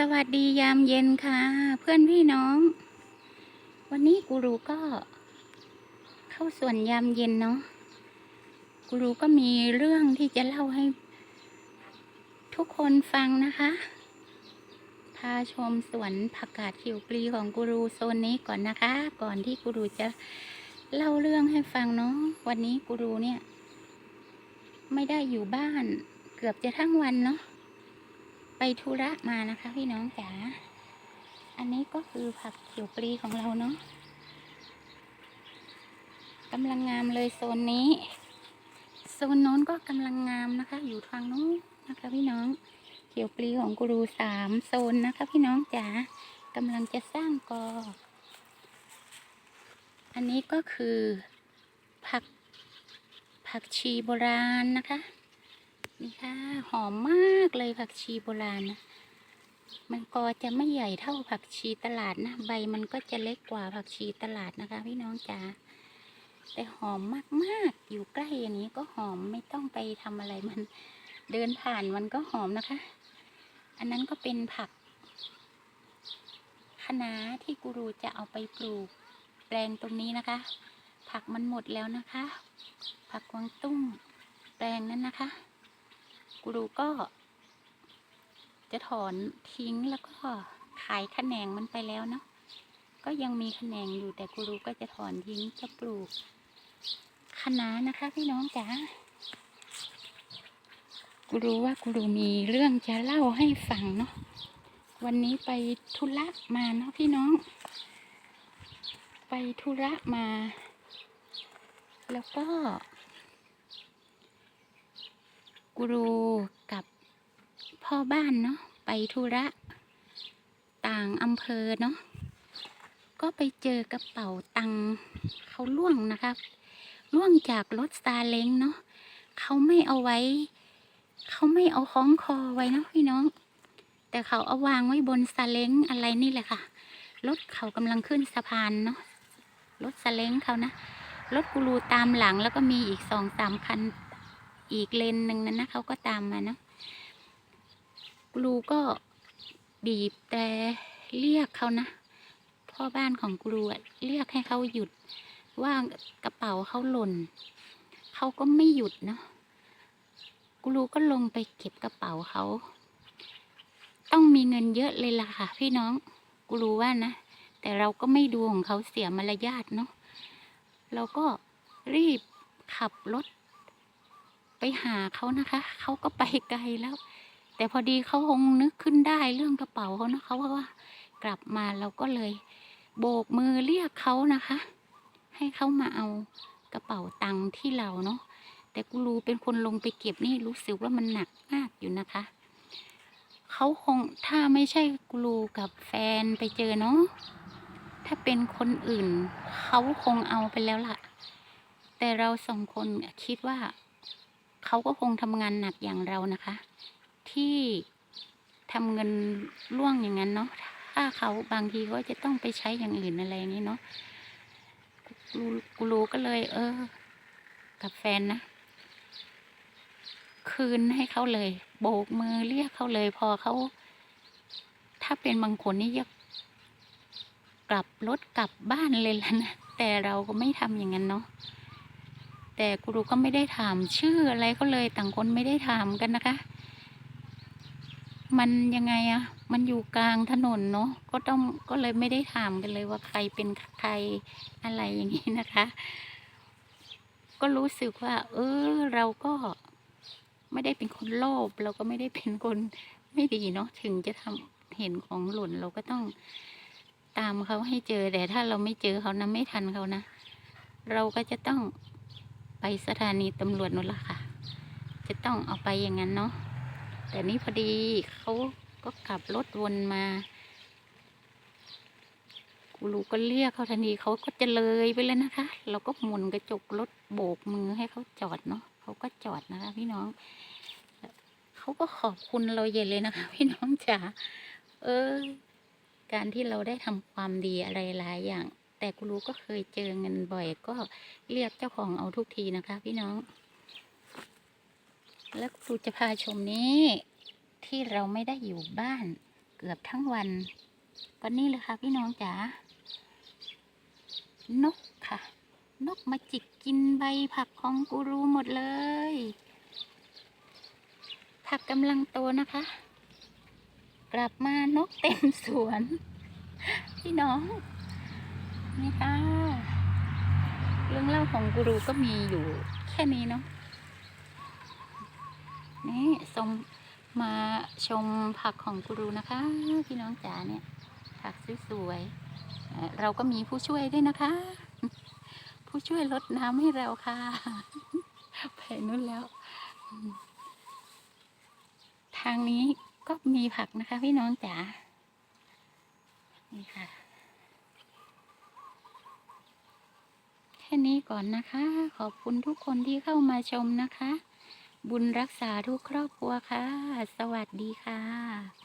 สวัสดียามเย็นค่ะ เพื่อนพี่น้อง วันนี้กูรูก็ เข้าส่วนยามเย็นเนาะกูรูก็มีเรื่องที่จะเล่าให้ ทุกคนฟังนะคะ พาชมสวนผักกาดขิวปลีของกูรูโซนนี้ก่อนนะคะ ก่อนที่กูรูจะเล่าเรื่องให้ฟังเนาะวันนี้กูรูเนี่ย ไม่ได้อยู่บ้าน เกือบจะทั้งวันเนาะ ธุระมานะคะพี่น้องจ๋า อันนี้ก็คือผักเขียวปลีของเราเนาะกำลังงามเลยโซนนี้ โซนโน้นก็กำลังงามนะคะ อยู่ทางโน้นนะคะ พี่น้อง เขียวปลีของกูรูสามโซนนะคะ พี่น้องจ๋ากำลังจะสร้างกอ อันนี้ก็คือผักผักชีโบราณนะคะ นี่ค่ะ หอมมากเลยผักชีโบราณนะ มันก็จะไม่ใหญ่เท่าผักชีตลาดนะ ใบมันก็จะเล็กกว่าผักชีตลาดนะคะ พี่น้องจ๋า แต่หอมมากๆ อยู่ใกล้อย่างนี้ก็หอมไม่ต้องไปทำอะไรมัน เดินผ่านมันก็หอมนะคะ อันนั้นก็เป็นผักคะน้าที่กูรูจะเอาไปปลูกแปลงตรงนี้นะคะ ผักมันหมดแล้วนะคะ ผักกวางตุ้งแปลงนั้นนะคะ กูรูก็ จะถอนทิ้งแล้วก็ขายแขนงมันไปแล้วเนาะก็ยังมีแขนงอยู่แต่กูรูก็จะถอนทิ้งจะปลูกคะน้านะคะ พี่น้องจ๋ากูรู้ว่ากูรูมีเรื่องจะเล่าให้ฟังเนาะวันนี้ไปธุระมาเนาะพี่น้อง ไปธุระมา แล้วก็ กูรูกับพ่อบ้านเนาะไปธุระต่างอำเภอเนาะก็ไปเจอกระเป๋าตังเขาล่วงนะคะล่วงจากรถซาเล้งเนาะเขาไม่เอาไว้ เขาไม่เอาคล้องคอไว้นะพี่น้อง แต่เขาเอาวางไว้บนซาเล้งอะไรนี่แหละค่ะรถเขากำลังขึ้นสะพานเนาะรถซาเล้งเขานะรถกูรูตามหลังแล้วก็มีอีกสองสามคัน อีกเลนหนึ่งนั้นนะเขาก็ตามมาเนาะกรูก็บีบแต่เรียกเขานะพ่อบ้านของกรูเรียกให้เขาหยุดว่ากระเป๋าเขาหล่นเขาก็ไม่หยุดเนาะกรูก็ลงไปเก็บกระเป๋าเขา ต้องมีเงินเยอะเลยล่ะค่ะ พี่น้องกรูว่านะแต่เราก็ไม่ดูของเขาเสียมารยาทเนาะเราก็รีบขับรถ ไปหาเขานะคะเขาก็ไปไกลแล้ว แต่พอดีเขาคงนึกขึ้นได้เรื่องกระเป๋าเขานะเขาว่า กลับมาเราก็เลย โบกมือเรียกเขานะคะ ให้เขามาเอากระเป๋าตังค์ที่เราเนาะแต่กูรูเป็นคนลงไปเก็บนี่รู้สึกว่ามันหนักมากอยู่นะคะเขาคงถ้าไม่ใช่กูรูกับแฟนไปเจอเนาะถ้าเป็นคนอื่นเขาคงเอาไปแล้วล่ะ แต่เราสองคนคิดว่า เขาก็คงทำงานหนักอย่างเรานะคะ ที่ทำเงินล่วงอย่างนั้นเนาะถ้าเขาบางทีก็จะต้องไปใช้อย่างอื่นอะไรอย่างนี้เนาะกูรู้ก็เลย เออ กับแฟนนะ คืนให้เขาเลย โบกมือเรียกเขาเลย พอเขา ถ้าเป็นบางคนนี่จะกลับรถกลับบ้านเลยล่ะนะ แต่เราก็ไม่ทำอย่างนั้นเนาะ แต่กูรูก็ไม่ได้ถามชื่ออะไรก็เลยต่างคนไม่ได้ถามกันนะคะ มันยังไงอะมันอยู่กลางถนนเนาะก็ต้องก็เลยไม่ได้ถามกันเลยว่าใครเป็นใครอะไรอย่างนี้นะคะ ก็รู้สึกว่า เออ เราก็ไม่ได้เป็นคนโลภเราก็ไม่ได้เป็นคนไม่ดีเนาะถึงจะทำเห็นของหล่นเราก็ต้องตามเขาให้เจอแต่ถ้าเราไม่เจอเขานะไม่ทันเขานะ เราก็จะต้อง ไปสถานีตำรวจนั่นละค่ะ จะต้องเอาไปอย่างนั้นเนาะแต่นี่พอดีเขาก็ขับรถวนมากูรูก็เรียกเขาทันทีเขาก็จะเลยไปเลยนะคะ เราก็หมุนกระจกรถโบกมือให้เขาจอดเนาะเขาก็จอดนะคะ พี่น้องเขาก็ขอบคุณเราเย็นเลยนะคะ พี่น้องจ๋าเออ การที่เราได้ทำความดีอะไรหลายอย่าง แต่กูรู้ก็เคยเจอเงินบ่อยก็เรียกเจ้าของเอาทุกทีนะคะ พี่น้อง แล้วครูจะพาชมนี้ ที่เราไม่ได้อยู่บ้าน เกือบทั้งวันก็นี่เลยค่ะพี่น้องจ๋านกค่ะ นกมาจิกกินใบผักของกูรูหมดเลย ผักกำลังโตนะคะ กลับมานกเต็มสวน พี่น้อง นี่ค่ะ เรื่องเล่าของกูรูก็มีอยู่แค่นี้เนาะนี่ส่งมาชมผักของกูรูนะคะพี่น้องจ๋าเนี่ย ผักสวยๆเราก็มีผู้ช่วยด้วยนะคะ ผู้ช่วยลดน้ำให้เราค่ะไปนู่นแล้ว ทางนี้ก็มีผักนะคะพี่น้องจ๋านี่ค่ะ แค่นี้ก่อนนะคะ ขอบคุณทุกคนที่เข้ามาชมนะคะ บุญรักษาทุกครอบครัวค่ะ สวัสดีค่ะ